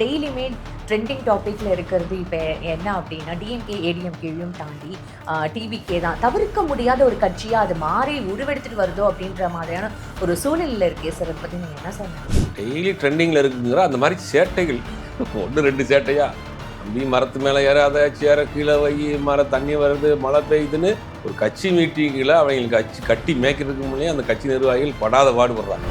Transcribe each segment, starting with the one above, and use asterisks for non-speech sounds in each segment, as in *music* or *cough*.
டெய்லியுமே ட்ரெண்டிங் டாப்பிக்கில் இருக்கிறது இப்போ என்ன அப்படின்னா டிஎம்கே ஏடிஎம்கேயும் தாண்டி டிவிகே தான். தவிர்க்க முடியாத ஒரு கட்சியாக அது மாறி உருவெடுத்துட்டு வருதோ அப்படின்ற மாதிரியான ஒரு சூழ்நிலையில் இருக்கே சார். அதை பற்றி நீங்கள் என்ன சார் டெய்லி ட்ரெண்டிங்கில் இருக்குங்கிற அந்த மாதிரி சேட்டைகள். ஒன்று ரெண்டு சேட்டையா? தம்பி மரத்து மேலே ஏறாத சேர கீழே வை மர தண்ணி வருது மழை பெய்யுதுன்னு ஒரு கட்சி மீட்டிங்கில் அவங்களுக்கு கட்சி கட்டி மேய்க்கிறதுக்கு முன்னே அந்த கட்சி நிர்வாகிகள் படாத பாடுபடுறாங்க.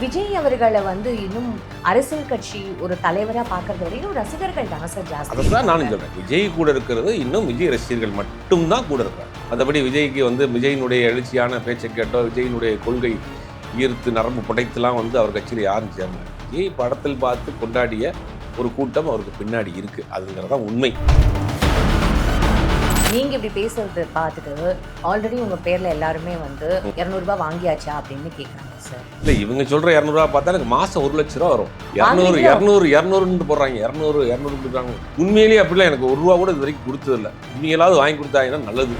விஜய் அவர்களை வந்து இன்னும் அரசியல் கட்சி ஒரு தலைவராக பார்க்கறத இன்னும் ரசிகர்கள் தானே சார் ஜாஸ்தி. அதை தான் நானும் சொல்கிறேன் விஜய் கூட இருக்கிறது இன்னும் விஜய் ரசிகர்கள் மட்டும்தான் கூட இருக்கிறாங்க மற்றபடி விஜய்க்கு வந்து விஜயினுடைய எழுச்சியான பேச்சை கேட்டோ விஜயினுடைய கொள்கை ஈர்த்து நரம்பு புடைத்துலாம் வந்து அவர் கட்சியில் யாரும் சேரல. விஜய் படத்தில் பார்த்து கொண்டாடிய ஒரு கூட்டம் அவருக்கு பின்னாடி இருக்கு. அதுங்கிறது தான் உண்மை. நீங்க இப்படி பேசுறது பார்த்துட்டு ஆல்ரெடி உங்க பேர்ல எல்லாருமே வந்து இரநூறுபா வாங்கியாச்சா அப்படின்னு கேட்குறாங்க சார். இல்லை இவங்க சொல்ற இரநூறுவா பார்த்தா எனக்கு மாசம் ஒரு லட்ச ரூபா வரும். இரநூறு? இரநூறு இரநூறுன்னு போடுறாங்க. இரநூறு இரநூறு கொடுக்குறாங்க உண்மையிலேயே அப்படிலாம் எனக்கு ஒரு ரூபா கூட இது வரைக்கும் கொடுத்ததில்ல. நீங்களாவது வாங்கி கொடுத்தாங்கன்னா நல்லது?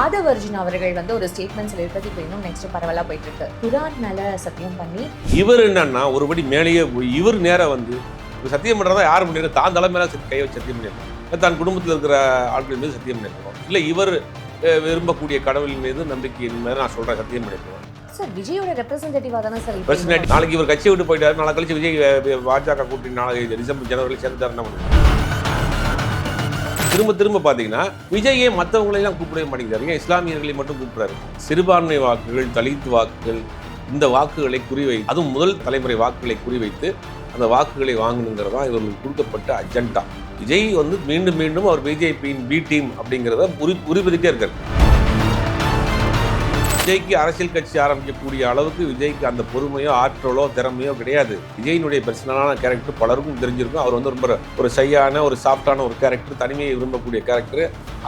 ஆதவ் அர்ஜுன் அவர்கள் வந்து ஒரு ஸ்டேட்மெண்ட் சொல்லியிருக்கிறது இப்போ இன்னும் நெக்ஸ்ட் பரவலா போயிட்டு இருக்கு குரான் மேல சத்தியம் பண்ணி இவர் என்னன்னா ஒருபடி மேலேயே போய் இவர் நேரா வந்து சத்தியம் பண்றதா யார் பண்ணிருக்க தான் தலை மேல கை வச்சு சத்தியம் பண்ணிருக்கோம் தன் குடும்பத்தில் இருக்கிற ஆட்கள் மீது சத்தியம் பண்ணிருக்கோம் இல்லை இவர் விரும்பக்கூடிய கடவுளின் மீது நம்பிக்கையின் மீது நான் சொல்றேன் சத்தியம் பண்ணிருக்கோம் சார் விஜயோட ரெப்ரசன்டேட்டிவா தானே சார் பர்சனாலிட்டி நாளைக்கு இவர் கட்சியை விட்டு போயிட்டாரு நாளை கழிச்சு விஜய் பாஜக கூட்டணி நாளைக்கு டிசம்பர் ஜனவரி சேர்ந்துட்டாரு என்ன பண்ணுவாங்க திரும்ப திரும்ப பார்த்தீங்கன்னா விஜயே மற்றவங்களையெல்லாம் கூப்பிடவே மாட்டேங்கிறாரு. ஏன்? இஸ்லாமியர்களை மட்டும் கூப்பிடுறாரு. சிறுபான்மை வாக்குகள் தலித் வாக்குகள் இந்த வாக்குகளை குறிவை அதுவும் முதல் தலைமுறை வாக்குகளை குறிவைத்து அந்த வாக்குகளை வாங்கணுங்கிறது இவர்களுக்கு கொடுக்கப்பட்ட அஜெண்டா விஜய் வந்து மீண்டும் மீண்டும் அவர் பிஜேபியின் பி டீம் அப்படிங்கிறத உரி உறுதிட்டே இருக்கார். விஜய்க்கு அரசியல் கட்சி ஆரம்பிக்கக்கூடிய அளவுக்கு விஜய்க்கு அந்த பொறுமையோ ஆற்றலோ திறமையோ கிடையாது. விஜயினுடைய பர்சனலான கேரக்டர் பலருக்கும் தெரிஞ்சிருக்கும். அவர் வந்து ரொம்ப ஒரு சையான ஒரு சாஃப்டான ஒரு கேரக்டர் தனிமையை விரும்பக்கூடிய கேரக்டர்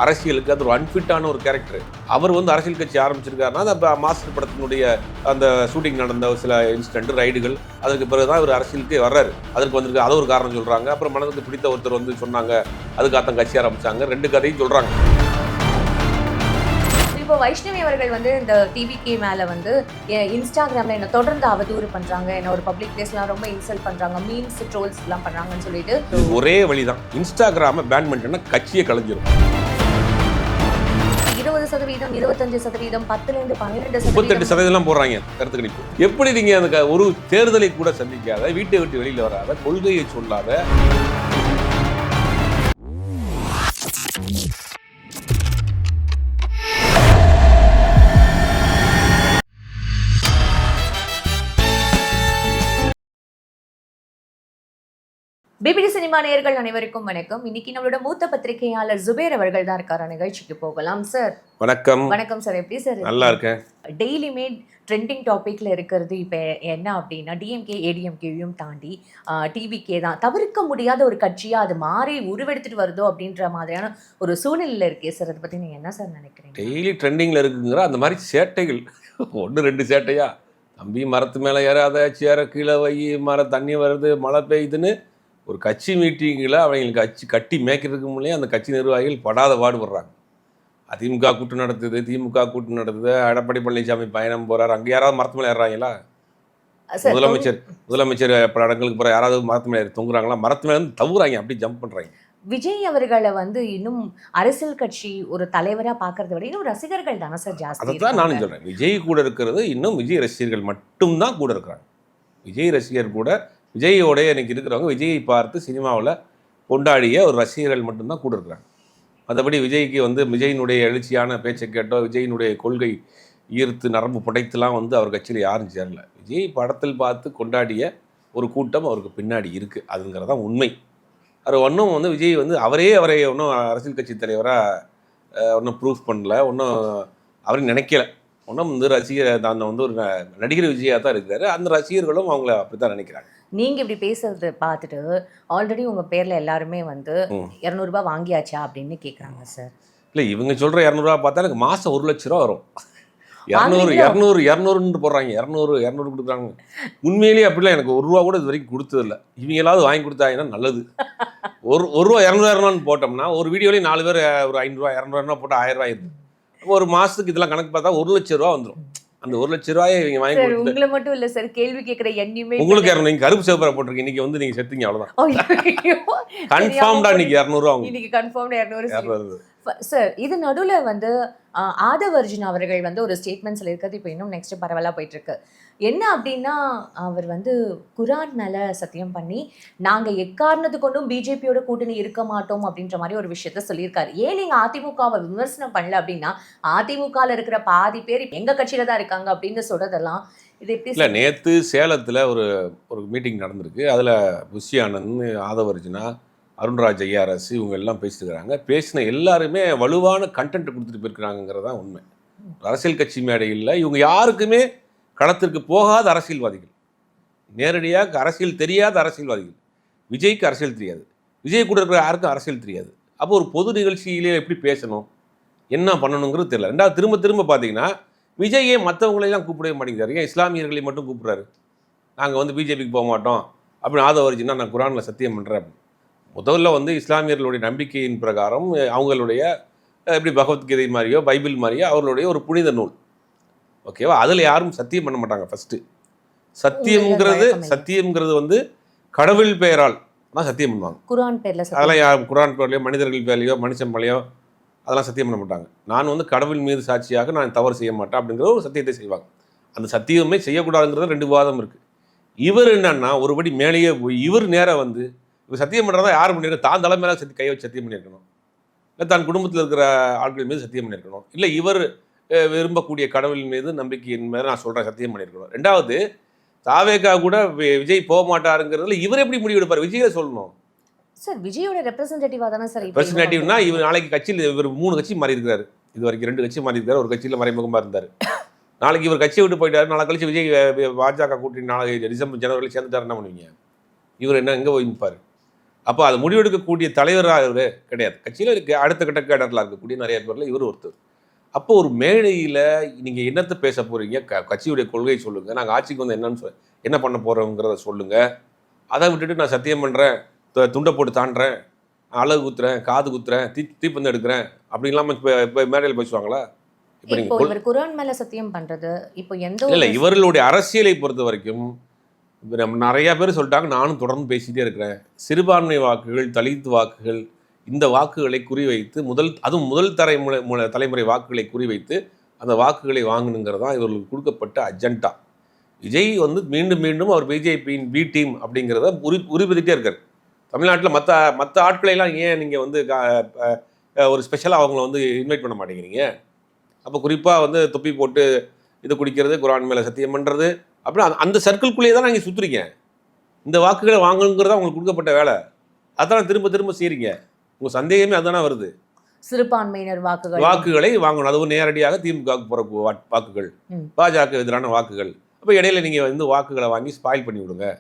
அரசியலுக்கு அது ஒரு அன்ஃபிட்டான ஒரு கேரக்டர் அவர் வந்து அரசியல் கட்சி ஆரம்பிச்சிருக்காருன்னா அந்த மாஸ்டர் படத்தினுடைய அந்த ஷூட்டிங் நடந்த சில இன்சிடென்ட் ரைடுகள் அதுக்கு பிறகு தான் இவர் அரசியலுக்கு வர்றாரு. அதுக்கு வந்திருக்கு அது ஒரு காரணம் சொல்கிறாங்க அப்புறம் மனதுக்கு பிடித்த ஒருத்தர் வந்து சொன்னாங்க அதுக்காக கட்சி ஆரம்பித்தாங்க ரெண்டு கதையும் சொல்கிறாங்க இப்போ வைஷ்ணவி அவர்கள் வந்து இந்த டிவிகே மேல வந்து இன்ஸ்டாகிராம்ல என்ன தொடர்ந்து அவதூறு பண்றாங்க என்ன ஒரு பப்ளிக் பிளேஸ்லாம் ரொம்ப இன்சல்ட் பண்றாங்க மீம்ஸ் ட்ரோல்ஸ் எல்லாம் பண்றாங்கன்னு சொல்லிட்டு. ஒரே வழிதான். இன்ஸ்டாகிராமை பேன் பண்ணிட்டோன்னா கட்சியை கலைஞ்சிரும். இருபது சதவீதம் இருபத்தஞ்சு சதவீதம் பத்துல இருந்து பன்னிரெண்டு முப்பத்தெட்டு சதவீதம் சதவீதம் போடுறாங்க. கருத்து கணிப்பு எப்படி நீங்க அந்த ஒரு தேர்தலை கூட சந்திக்காத வீட்டை விட்டு வெளியில வராத கொள்கையை சொல்லாத பிபிடி சினிமா நேயர்கள் அனைவருக்கும் வணக்கம். இன்னைக்கு நம்மளோட மூத்த பத்திரிகையாளர் ஜுபேர் அவர்கள் தான் இருக்காரு. நிகழ்ச்சிக்கு போகலாம் சார் வணக்கம். வணக்கம் சார் எப்படி சார் நல்லா இருக்கேன். டெய்லியுமே ட்ரெண்டிங் டாப்பிக்ல இருக்கிறது இப்போ என்ன அப்படின்னா டிஎம்கே ஏடிஎம்கேயும் தாண்டி டிவிகே தான். தவிர்க்க முடியாத ஒரு கட்சியாக அது மாறி உருவெடுத்துட்டு வருதோ அப்படின்ற மாதிரியான ஒரு சூழ்நிலையில் இருக்கே சார் அதை பற்றி நீங்கள் என்ன சார் நினைக்கிறீங்க? டெய்லி ட்ரெண்டிங்ல இருக்குங்கிற அந்த மாதிரி சேட்டைகள். ஒன்று ரெண்டு சேட்டையா? தம்பி மரத்து மேலே ஏறாத சேர கீழே வை மர தண்ணி வருது மழை பெய்யுதுன்னு ஒரு கட்சி மீட்டிங்கில் அவங்களுக்கு கட்சி கட்டி மேய்க்கிறதுக்கு முன்னே அந்த கட்சி நிர்வாகிகள் படாத பாடுபடுறாங்க. அதிமுக கூட்டம் நடத்துது திமுக கூட்டம் நடத்துது எடப்பாடி பழனிசாமி பயணம் போறாரு. அங்கே யாராவது மரத்து மேலே முதலமைச்சர் முதலமைச்சர் பல இடங்களுக்கு போகிற யாராவது மரத்து மேலே தொங்குறாங்களா? மரத்து மேலே தவுறாங்க அப்படி ஜம்ப் பண்ணுறாங்க விஜய் அவர்களை வந்து இன்னும் அரசியல் கட்சி ஒரு தலைவராக பார்க்கறத விட இன்னும் ரசிகர்கள் தானே சார் ஜாஸ்தி அதை தான் நானும். சொல்கிறேன் விஜய் கூட இருக்கிறது இன்னும் விஜய் ரசிகர்கள் மட்டும்தான் கூட இருக்கிறாங்க. விஜய் ரசிகர் கூட விஜயோடைய இன்றைக்கி இருக்கிறவங்க விஜயை பார்த்து சினிமாவில் கொண்டாடிய ஒரு ரசிகர்கள் மட்டும்தான் கூட இருக்கிறாங்க. மற்றபடி விஜய்க்கு வந்து விஜயினுடைய எழுச்சியான பேச்சை கேட்டோ விஜயினுடைய கொள்கை ஈர்த்து நரம்பு புடைத்துலாம் வந்து அவர் கட்சியில் யாரும் சேரல. விஜய் படத்தில் பார்த்து கொண்டாடிய ஒரு கூட்டம் அவருக்கு பின்னாடி இருக்குது அதுங்கிறது தான் உண்மை. அவர் ஒன்றும் வந்து விஜய் வந்து அவரே அவரை ஒன்றும் அரசியல் கட்சி தலைவராக ஒன்றும் ப்ரூஃப் பண்ணல. ஒன்றும் அவரை நினைக்கல. ஒன்றும் வந்து ரசிகர் தான் வந்து ஒரு ந- நடிகர் விஜயாக தான் இருக்கிறாரு. அந்த ரசிகர்களும் அவங்கள அப்படி தான் நினைக்கிறாங்க. நீங்க இப்படி பேசுறத பார்த்துட்டு ஆல்ரெடி உங்க பேர்ல எல்லாருமே வந்து. இரநூறுபா வாங்கியாச்சா அப்படின்னு கேக்குறாங்க சார் இல்லை இவங்க சொல்கிற இரநூறுவா பார்த்தா எனக்கு மாதம் ஒரு லட்ச ரூபா வரும். இரநூறு? இரநூறு இரநூறுன்னு போடுறாங்க. இரநூறு இரநூறு கொடுக்குறாங்க. உண்மையிலேயே அப்படிலாம் எனக்கு ஒரு ரூபா கூட இது வரைக்கும் கொடுத்ததில்ல. இவங்களாவது வாங்கி கொடுத்தாங்கன்னா நல்லது? ஒரு ஒரு ரூபா இரநூறு இரநூறுன்னு போட்டோம்னா ஒரு வீடியோலேயும் நாலு பேர் ஒரு ஐநூறுரூவா இரநூறுவா போட்டால் ஆயிரம் ரூபாய் இருக்குது ஒரு மாதத்துக்கு இதெல்லாம் கணக்கு பார்த்தா ஒரு லட்ச ரூபா வந்துடும் அந்த ஒரு லட்ச ரூபாயை இவங்க வாங்கி கொடுத்து உங்களை மட்டும் இல்ல சார் கேள்வி கேட்கிற எண்ணியுமே உங்களுக்கு இரநூறு நீங்க கருப்பு சிவப்பரை போட்டிருக்கீங்க. இன்னைக்கு வந்து நீங்க செத்தீங்க அவ்வளவுதான். கன்ஃபார்ம்டா இன்னைக்கு இரநூறுவா இன்னைக்கு கன்ஃபார்ம் இரநூறு இரநூறு. சார் இது நடுவுல வந்து ஆஹ், ஆதவ அர்ஜுன் அவர்கள் வந்து ஒரு ஸ்டேட்மெண்ட் சொல்லியிருக்கிறது இப்போ இன்னும் நெக்ஸ்ட் பரவலா போயிட்டு இருக்கு என்ன அப்படின்னா அவர் வந்து குரான் மேல சத்தியம் பண்ணி நாங்க எக்காரணத்து கொண்டும் பிஜேபியோட கூட்டணி இருக்க மாட்டோம் அப்படின்ற மாதிரி ஒரு விஷயத்த சொல்லியிருக்காரு. ஏன் நீங்க அதிமுகவை விமர்சனம் பண்ணல அப்படின்னா அதிமுகல இருக்கிற பாதி பேர் எங்க கட்சியில தான் இருக்காங்க அப்படின்னு சொல்றதெல்லாம் இது எப்படி இல்ல நேத்து சேலத்துல ஒரு ஒரு மீட்டிங் நடந்திருக்கு. அதுல புஷி ஆனந்த் ஆதவர்ஜுனா அருண்ராஜ் ஐஆர்எஸ் இவங்க எல்லாம் பேசிட்டு பேசின எல்லாருமே வலுவான கண்டென்ட் கொடுத்துட்டு போயிருக்கிறாங்கிறது தான் உண்மை. அரசியல் கட்சி மேடையில் இவங்க யாருக்குமே களத்திற்கு போகாத அரசியல்வாதிகள். நேரடியாக அரசியல் தெரியாத அரசியல்வாதிகள். விஜய்க்கு அரசியல் தெரியாது. விஜய் கூட இருக்கிற யாருக்கும் அரசியல் தெரியாது. அப்போ ஒரு பொது நிகழ்ச்சியிலே எப்படி பேசணும்? என்ன பண்ணணுங்கிறது தெரியல. ரெண்டாவது திரும்ப திரும்ப பார்த்தீங்கன்னா விஜயே மற்றவங்களையெல்லாம் கூப்பிடவே மாட்டேங்கிறாரு. ஏன்? இஸ்லாமியர்களை மட்டும் கூப்பிட்றாரு. நாங்கள் வந்து பிஜேபிக்கு போக மாட்டோம். அப்படின்னு ஆதவரிச்சுன்னா நான் குரானில் சத்தியம் பண்ணுறேன் அப்படின்னு. முதல்ல வந்து இஸ்லாமியர்களுடைய நம்பிக்கையின் பிரகாரம் அவங்களுடைய எப்படி பகவத்கீதை மாதிரியோ பைபிள் மாதிரியோ அவர்களுடைய ஒரு புனித நூல். ஓகேவா அதில் யாரும் சத்தியம் பண்ண மாட்டாங்க ஃபஸ்ட்டு சத்தியம்ங்கிறது. சத்தியம்ங்கிறது வந்து கடவுள் பெயரால் தான் சத்தியம் பண்ணுவாங்க. குரான் பேர்ல அதெல்லாம் யார் குரான் பேர்லையோ மனிதர்கள் பேர்லையோ மனுஷன் மேலேயோ அதெல்லாம் சத்தியம் பண்ண மாட்டாங்க. நான் வந்து கடவுள் மீது சாட்சியாக நான் தவறு செய்ய மாட்டேன் அப்படிங்கிற ஒரு சத்தியத்தை செய்வாங்க. அந்த சத்தியமே செய்யக்கூடாதுங்கிறது ரெண்டு வாதம் இருக்குது இவர் என்னன்னா ஒருபடி மேலேயே போய் இவர் நேராக வந்து இவர் சத்தியம் பண்ணுறதா யார் பண்ணிருக்க தான் தலை மேலே சத்தி கை வச்சு சத்தியம் பண்ணியிருக்கணும். இல்லை தான் குடும்பத்தில் இருக்கிற ஆட்கள் மீது சத்தியம் பண்ணியிருக்கணும். இல்லை இவர் விரும்பக்கூடிய கடவுள் மீது நம்பிக்கையின் மேலே நான் சொல்கிறேன் சத்தியம் பண்ணியிருக்கணும். ரெண்டாவது தாவேகா கூட விஜய் போக மாட்டாருங்கிறதுல இவர் எப்படி முடிவு எடுப்பார்? விஜயை சொல்லணும். சார் விஜயோட ரெப்ரசன்டேட்டிவா தானே சார் இப்ப இவங்க இவர் நாளைக்கு கட்சியில் இவர் மூணு கட்சி மாறி இருக்காரு. இது வரைக்கும் ரெண்டு கட்சி மாறி இருக்காரு ஒரு கட்சியில் மறைமுகமாக இருந்தார். நாளைக்கு இவர் கட்சியை விட்டு போயிட்டாரு நாளை கழிச்சு விஜய் பாஜக கூட்டணி நாளைக்கு டிசம்பர் ஜனவரியில் சேர்ந்துட்டாரு என்ன பண்ணுவீங்க? இவர் என்ன எங்கே போய் நிற்பார் அப்போ அது முடிவெடுக்கக்கூடிய தலைவராக இவர் கிடையாது. கட்சியில் இருக்க அடுத்த கட்ட கேடரில் இருக்கக்கூடிய நிறைய பேரில் இவர் ஒருத்தர். அப்போ ஒரு மேடையில் நீங்கள் என்னத்தை பேச போகிறீங்க க கட்சியுடைய கொள்கையை சொல்லுங்கள் நாங்கள் ஆட்சிக்கு வந்து என்னன்னு சொல் என்ன பண்ண போகிறோங்கிறத சொல்லுங்கள் அதை விட்டுட்டு நான் சத்தியம் பண்ணுறேன் துண்டை போட்டு தாண்டுறேன். அழகு குத்துறேன் காது குத்துறேன் தீ தீப்பந்து எடுக்கிறேன். அப்படி இல்லாமல் இப்போ இப்போ மேடையில் பேசுவாங்களா? இப்போ நீங்கள் குரான் மேல சத்தியம் பண்றது இப்போ எந்த இல்லை இவர்களுடைய அரசியலை பொறுத்த வரைக்கும் இப்போ நம்ம நிறையா பேர் சொல்லிட்டாங்க நானும் தொடர்ந்து பேசிகிட்டே இருக்கிறேன். சிறுபான்மை வாக்குகள் தலித் வாக்குகள் இந்த வாக்குகளை குறிவைத்து முதல் அதுவும் முதல் தலைமுறை மு- தலைமுறை வாக்குகளை குறிவைத்து அந்த வாக்குகளை வாங்கணுங்கிறது தான் இவர்களுக்கு கொடுக்கப்பட்ட அஜெண்டா. விஜய் வந்து மீண்டும் மீண்டும் அவர் பிஜேபியின் பி டீம் அப்படிங்கிறத உரி உறுதிப்பட்டுட்டே இருக்கார். தமிழ்நாட்டில் மற்ற மற்ற ஆட்களையெல்லாம் ஏன் நீங்கள் வந்து ஒரு ஸ்பெஷலாக அவங்கள வந்து இன்வைட் பண்ண மாட்டேங்கிறீங்க? அப்போ குறிப்பாக வந்து தொப்பி போட்டு இது குடிக்கிறது குரான் மேலே சத்தியம் பண்ணுறது அப்புறம் அந்த- சர்க்கிள்குள்ளேயே தான் நீங்கள் சுற்றுறீங்க இந்த வாக்குகளை வாங்கணுங்கிறதா உங்களுக்கு கொடுக்கப்பட்ட வேலை. அதான் திரும்ப திரும்ப செய்கிறீங்க உங்கள் சந்தேகமே அதானே வருது. சிறுபான்மையினர் வாக்குகள். வாக்குகளை வாங்கணும். அதுவும் நேரடியாக திமுகவுக்கு போகிற வாக்குகள். பாஜக எதிரான வாக்குகள். அப்போ இடையில நீங்கள் வந்து வாக்குகளை வாங்கி ஸ்பாயில் பண்ணி விடுங்க.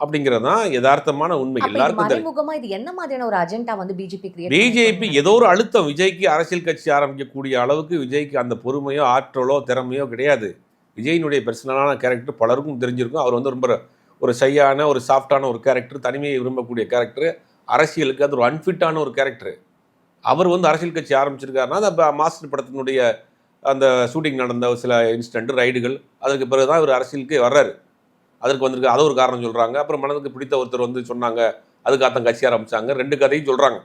அப்படிங்கிறது தான் யதார்த்தமான உண்மை. எல்லாருக்கும் இது என்ன மாதிரியான ஒரு அஜெண்டா வந்து பிஜேபி பிஜேபி ஏதோ ஒரு அழுத்தம். விஜய்க்கு அரசியல் கட்சி ஆரம்பிக்கக்கூடிய அளவுக்கு விஜய்க்கு அந்த பொறுமையோ ஆற்றலோ திறமையோ கிடையாது. விஜயினுடைய பர்சனலான கேரக்டர் பலருக்கும் தெரிஞ்சிருக்கும். அவர் வந்து ரொம்ப ஒரு ஷையான ஒரு சாஃப்டான ஒரு கேரக்டர் தனிமையை விரும்பக்கூடிய கேரக்டர் அரசியலுக்கு அது ஒரு அன்ஃபிட்டான ஒரு கேரக்டர் அவர் வந்து அரசியல் கட்சி ஆரம்பிச்சிருக்காருன்னா அந்த மாஸ்டர் படத்தினுடைய அந்த ஷூட்டிங் நடந்த சில இன்சிடென்ட் ரைடுகள் அதற்கு பிறகு தான் இவர் அரசியலுக்கு வர்றாரு. அதற்கு வந்திருக்கு அதை ஒரு காரணம் சொல்கிறாங்க அப்புறம் மனதுக்கு பிடித்த ஒருத்தர் வந்து சொன்னாங்க அதுக்காகத்தான் கட்சி ஆரம்பித்தாங்க ரெண்டு கதையும் சொல்கிறாங்க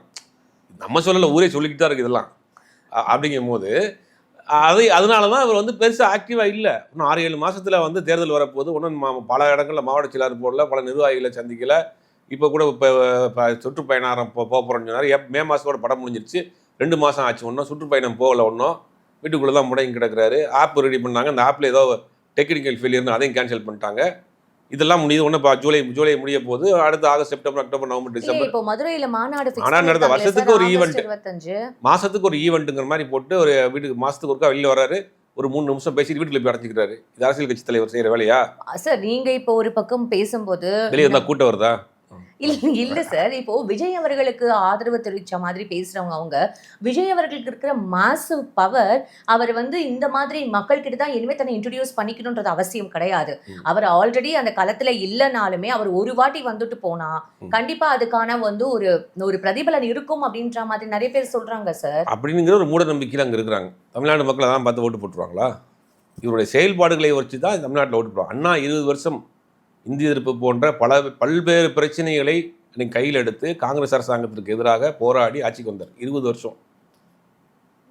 நம்ம சொல்லலை ஊரே சொல்லிக்கிட்டு தான் இருக்குது இதெல்லாம். அப்படிங்கும் போது அது அதனால தான் அவர் வந்து பெருசாக ஆக்டிவாக இல்லை. இன்னும் ஆறு ஏழு மாதத்தில் வந்து தேர்தல் வரப்போகுது. ஒன்றும் மா பல இடங்களில் மாவட்ட செயலாளர் போடல பல நிர்வாகிகளை சந்திக்கல. இப்போ கூட இப்போ சுற்றுப்பயணம் போ போக போகிறோன்னு சொன்னார். எப் மே மாதத்தோட படம் முடிஞ்சிருச்சு. ரெண்டு மாதம் ஆச்சு. ஒன்றும் சுற்றுப்பயணம் போகல ஒன்றும் வீட்டுக்குள்ளே தான் முடங்கி கிடக்குறாரு. ஆப் ரெடி பண்ணாங்க. அந்த ஆப்பில் ஏதோ டெக்னிக்கல் ஃபெயிலியர்னு அதையும் கேன்சல் பண்ணிட்டாங்க. இதெல்லாம் முடியுது. ஒன்று ஜூலை ஜூலை முடிய போகுது அடுத்து August September October November December. இப்போ மதுரையில மாநாடு நடத்த பண்ணிருக்காங்களே வருஷத்துக்கு ஒரு. இருபத்தஞ்சு. மாசத்துக்கு ஒரு ஈவெண்ட்டுங்கிற மாதிரி போட்டு ஒரு வீட்டுக்கு மாசத்துக்கு ஒருக்கா வெளியில் வராரு ஒரு மூணு நிமிஷம் பேசிட்டு வீட்டுல போய் அடைச்சிக்கிறாரு இது அரசியல் கட்சி தலைவர் செய்யற வேலையா? சார் நீங்க இப்போ ஒரு பக்கம் பேசும்போது வெளியே வந்தா கூட்டம் வருதா? இல்ல இல்ல சார். இப்போ விஜய் அவர்களுக்கு ஆதரவு தெரிவிச்ச மாதிரி பேசுறவங்க அவங்க விஜய் அவர்களுக்கு இருக்கிற மாசிவ் பவர் அவர் வந்து இந்த மாதிரி மக்கள் கிட்ட தான் இனிமே தன்னை இன்ட்ரடியூஸ் பண்ணிக்கணும்ன்றது அவசியம் கிடையாது. அவர் ஆல்ரெடி அந்த களத்துல இல்லைனாலுமே அவர் ஒரு வாட்டி வந்துட்டு போனா ம். கண்டிப்பா அதுக்கான வந்து ஒரு ஒரு பிரதிபலன் இருக்கும் அப்படின்ற மாதிரி நிறைய பேர் சொல்றாங்க சார். அப்படிங்கிற ஒரு மூட நம்பிக்கையில் அங்கே இருக்கிறாங்க. தமிழ்நாடு மக்கள் அதான் பார்த்து ஓட்டு போட்டுருவாங்களா? இவருடைய செயல்பாடுகளை வச்சு தான் தமிழ்நாட்டில் ஓட்டு போடுவோம் அண்ணா இருபது வருஷம் இந்திய எதிர்ப்பு போன்ற பல பல்வேறு பிரச்சனைகளை இன்னைக்கு கையில் எடுத்து காங்கிரஸ் அரசாங்கத்திற்கு எதிராக போராடி ஆட்சிக்கு வந்தார். இருபது வருஷம்.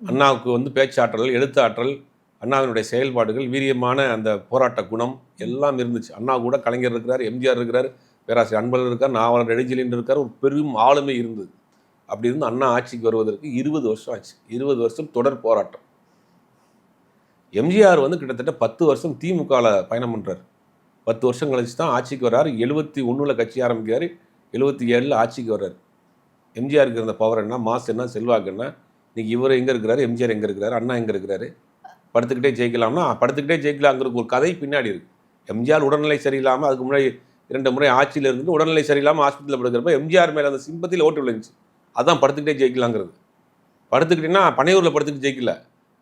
அண்ணாவுக்கு வந்து பேச்சாற்றல் எழுத்தாற்றல் அண்ணாவினுடைய செயல்பாடுகள் வீரியமான அந்த போராட்ட குணம் எல்லாம் இருந்துச்சு. அண்ணா கூட கலைஞர் இருக்கிறார் எம்ஜிஆர் இருக்கிறார் பேராசிரியர் அன்பழகர் இருக்கார் நாவலர் நெடுஞ்செழியன் இருக்கார் ஒரு பெரும் ஆளுமை இருந்தது. அப்படி இருந்து அண்ணா ஆட்சிக்கு வருவதற்கு இருபது வருஷம் ஆச்சு. இருபது வருஷம் தொடர் போராட்டம். எம்ஜிஆர் வந்து கிட்டத்தட்ட பத்து வருஷம் திமுகவில் பயணம் பண்ணுறாரு பத்து வருஷம் கழிச்சு தான் ஆட்சிக்கு வர்றாரு. எழுபத்தி ஒன்றில் கட்சி ஆரம்பிக்கிறார். எழுபத்தி ஏழில் ஆட்சிக்கு வர்றாரு. எம்ஜிஆருக்கு இருந்த பவர் என்ன? மாஸ் என்ன? செல்வாக்கு என்ன? இன்னைக்கு இவர் எங்கே இருக்கிறாரு? எம்ஜிஆர் எங்கே இருக்கிறாரு? அண்ணா எங்கே இருக்கிறாரு? படுத்துக்கிட்டே ஜெயிக்கலாம்னா படுத்துக்கிட்டே ஜெயிக்கலாங்கிறதுக்கு ஒரு கதை பின்னாடி இருக்கு. எம்ஜிஆர் உடல்நிலை சரியில்லாமல் அதுக்கு முன்னாடி இரண்டு முறை ஆட்சியில் இருந்து உடல்நிலை சரியில்லாமல் ஹாஸ்பிட்டலில் படுக்கிறப்ப எம்ஜிஆர் மேலே அந்த சிம்பத்தியில் ஓட்டு விழுந்துச்சு. அதான் படுத்துக்கிட்டே ஜெயிக்கலாங்கிறது. படுத்துக்கிட்டேன்னா பனையூரில் படுத்துக்கிட்டு ஜெயிக்கல.